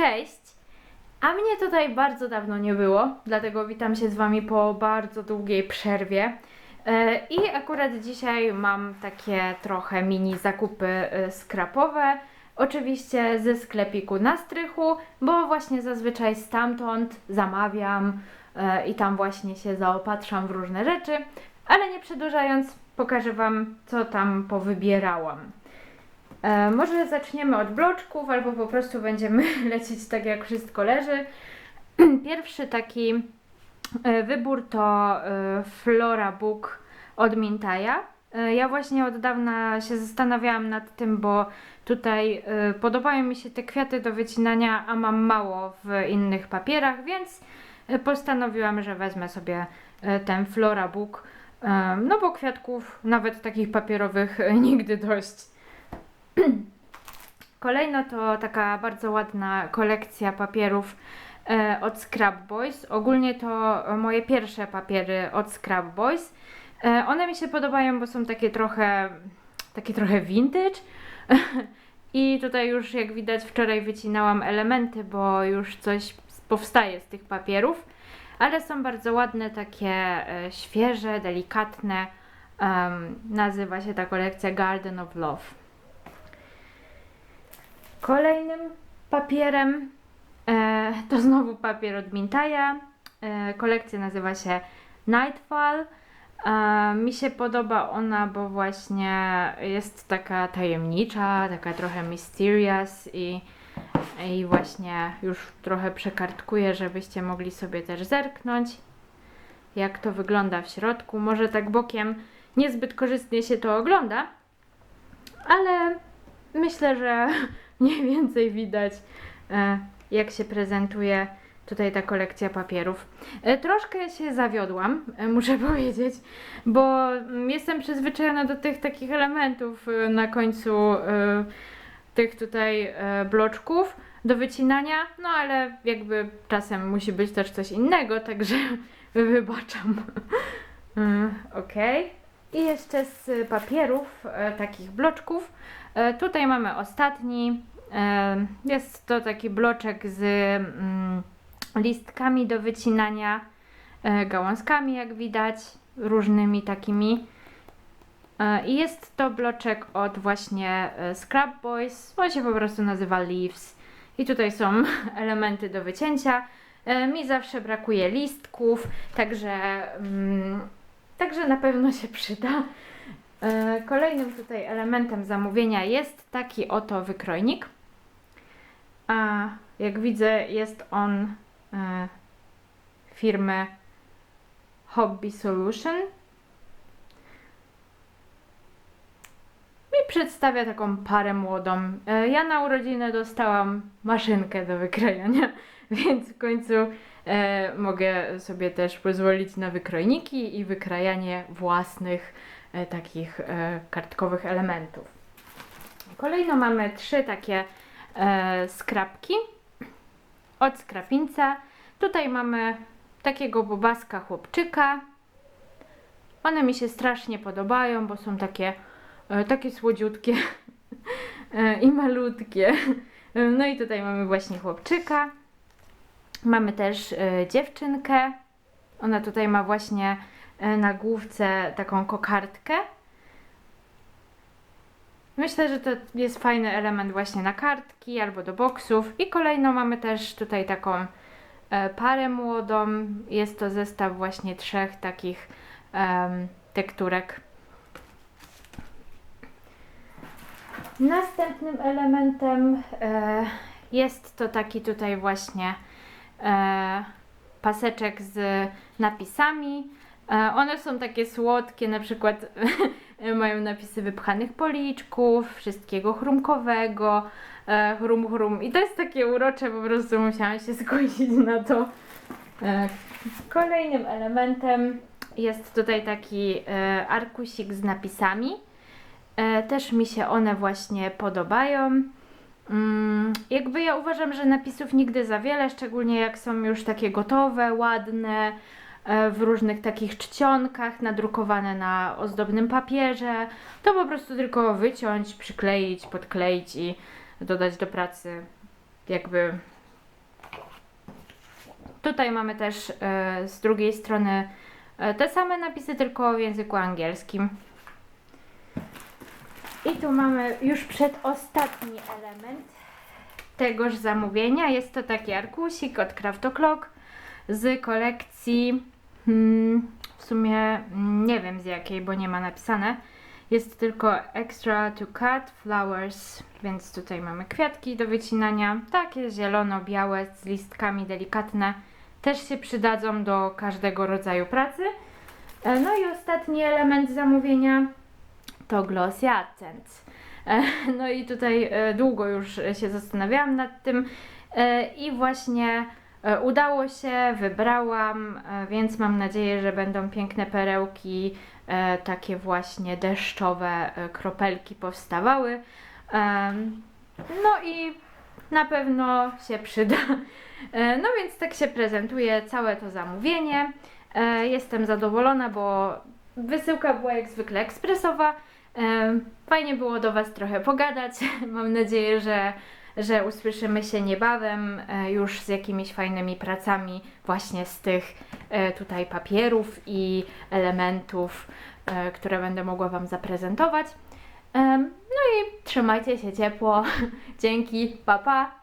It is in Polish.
Cześć! A mnie tutaj bardzo dawno nie było, dlatego witam się z Wami po bardzo długiej przerwie. E, I akurat dzisiaj mam takie trochę mini zakupy e, skrapowe. Oczywiście ze sklepiku na strychu, bo właśnie zazwyczaj stamtąd zamawiam e, i tam właśnie się zaopatrzam w różne rzeczy. Ale nie przedłużając, pokażę Wam, co tam powybierałam. E, może zaczniemy od bloczków, albo po prostu będziemy lecieć tak, jak wszystko leży. Pierwszy taki e, wybór to e, Flora Book od Mintaja. E, Ja właśnie od dawna się zastanawiałam nad tym, bo tutaj podobają mi się te kwiaty do wycinania, a mam mało w innych papierach, więc postanowiłam, że wezmę sobie ten Flora Book. No bo kwiatków, nawet takich papierowych, nigdy dość. Kolejno to taka bardzo ładna kolekcja papierów e, od Scrap Boys. Ogólnie to moje pierwsze papiery od Scrap Boys. E, one mi się podobają, bo są takie trochę, takie trochę vintage. I tutaj już jak widać wczoraj wycinałam elementy, bo już coś powstaje z tych papierów. Ale są bardzo ładne, takie e, świeże, delikatne. Em, nazywa się ta kolekcja Garden of Love. Kolejnym papierem e, to znowu papier od Mintaja. E, kolekcja nazywa się Nightfall. E, mi się podoba ona, bo właśnie jest taka tajemnicza, taka trochę mysterious i, i właśnie już trochę przekartkuję, żebyście mogli sobie też zerknąć, jak to wygląda w środku. Może tak bokiem niezbyt korzystnie się to ogląda, ale myślę, że mniej więcej widać, e, jak się prezentuje tutaj ta kolekcja papierów. E, Troszkę się zawiodłam, e, muszę powiedzieć, bo mm, jestem przyzwyczajona do tych takich elementów na końcu tych tutaj bloczków do wycinania, no ale jakby czasem musi być też coś innego, także wybaczam. Okej. I jeszcze z papierów, takich bloczków, tutaj mamy ostatni. Jest to taki bloczek z mm, listkami do wycinania, e, gałązkami, jak widać, różnymi takimi. E, I jest to bloczek od właśnie e, Scrap Boys. On się po prostu nazywa Leaves. I tutaj są elementy do wycięcia. Mi zawsze brakuje listków, także, mm, także na pewno się przyda. Kolejnym tutaj elementem zamówienia jest taki oto wykrojnik. A jak widzę, jest on e, firmy Hobby Solution. I przedstawia taką parę młodą. E, Ja na urodziny dostałam maszynkę do wykrajania, więc w końcu e, mogę sobie też pozwolić na wykrojniki i wykrajanie własnych e, takich e, kartkowych elementów. Kolejno mamy trzy takie e, skrapki od skrapinca. Tutaj mamy takiego bobaska chłopczyka. One mi się strasznie podobają, bo są takie, e, takie słodziutkie e, i malutkie. No i tutaj mamy właśnie chłopczyka. Mamy też e, dziewczynkę. Ona tutaj ma właśnie e, na główce taką kokardkę. Myślę, że to jest fajny element właśnie na kartki albo do boksów. I kolejno mamy też tutaj taką e, parę młodą. Jest to zestaw właśnie trzech takich em, tekturek. Następnym elementem e, jest to taki tutaj właśnie e, paseczek z napisami. E, one są takie słodkie, na przykład mają napisy wypchanych policzków, wszystkiego chrumkowego, e, chrum chrum. I to jest takie urocze, po prostu musiałam się zgodzić na to. E, kolejnym elementem jest tutaj taki arkusik z napisami. Też mi się one właśnie podobają. Mm, jakby ja uważam, że napisów nigdy za wiele, szczególnie jak są już takie gotowe, ładne, w różnych takich czcionkach, nadrukowane na ozdobnym papierze. To po prostu tylko wyciąć, przykleić, podkleić i dodać do pracy. Jakby Tutaj mamy też e, z drugiej strony e, te same napisy, tylko w języku angielskim. I tu mamy już przedostatni element tegoż zamówienia. Jest to taki arkusik od Craft O'Clock z kolekcji, hmm, w sumie mm, nie wiem z jakiej, bo nie ma napisane. Jest tylko extra to cut flowers, więc tutaj mamy kwiatki do wycinania, takie zielono-białe z listkami delikatne. Też się przydadzą do każdego rodzaju pracy. E, No i ostatni element zamówienia to Glossy Accents. E, No i tutaj e, długo już się zastanawiałam nad tym i właśnie udało się, wybrałam, e, więc mam nadzieję, że będą piękne perełki, e, takie właśnie deszczowe e, kropelki powstawały. No i na pewno się przyda. E, No więc tak się prezentuje całe to zamówienie. E, Jestem zadowolona, bo wysyłka była jak zwykle ekspresowa. E, Fajnie było do Was trochę pogadać. Mam nadzieję, że, że usłyszymy się niebawem e, już z jakimiś fajnymi pracami właśnie z tych e, tutaj papierów i elementów, e, które będę mogła Wam zaprezentować. No i trzymajcie się ciepło. Dzięki, pa pa!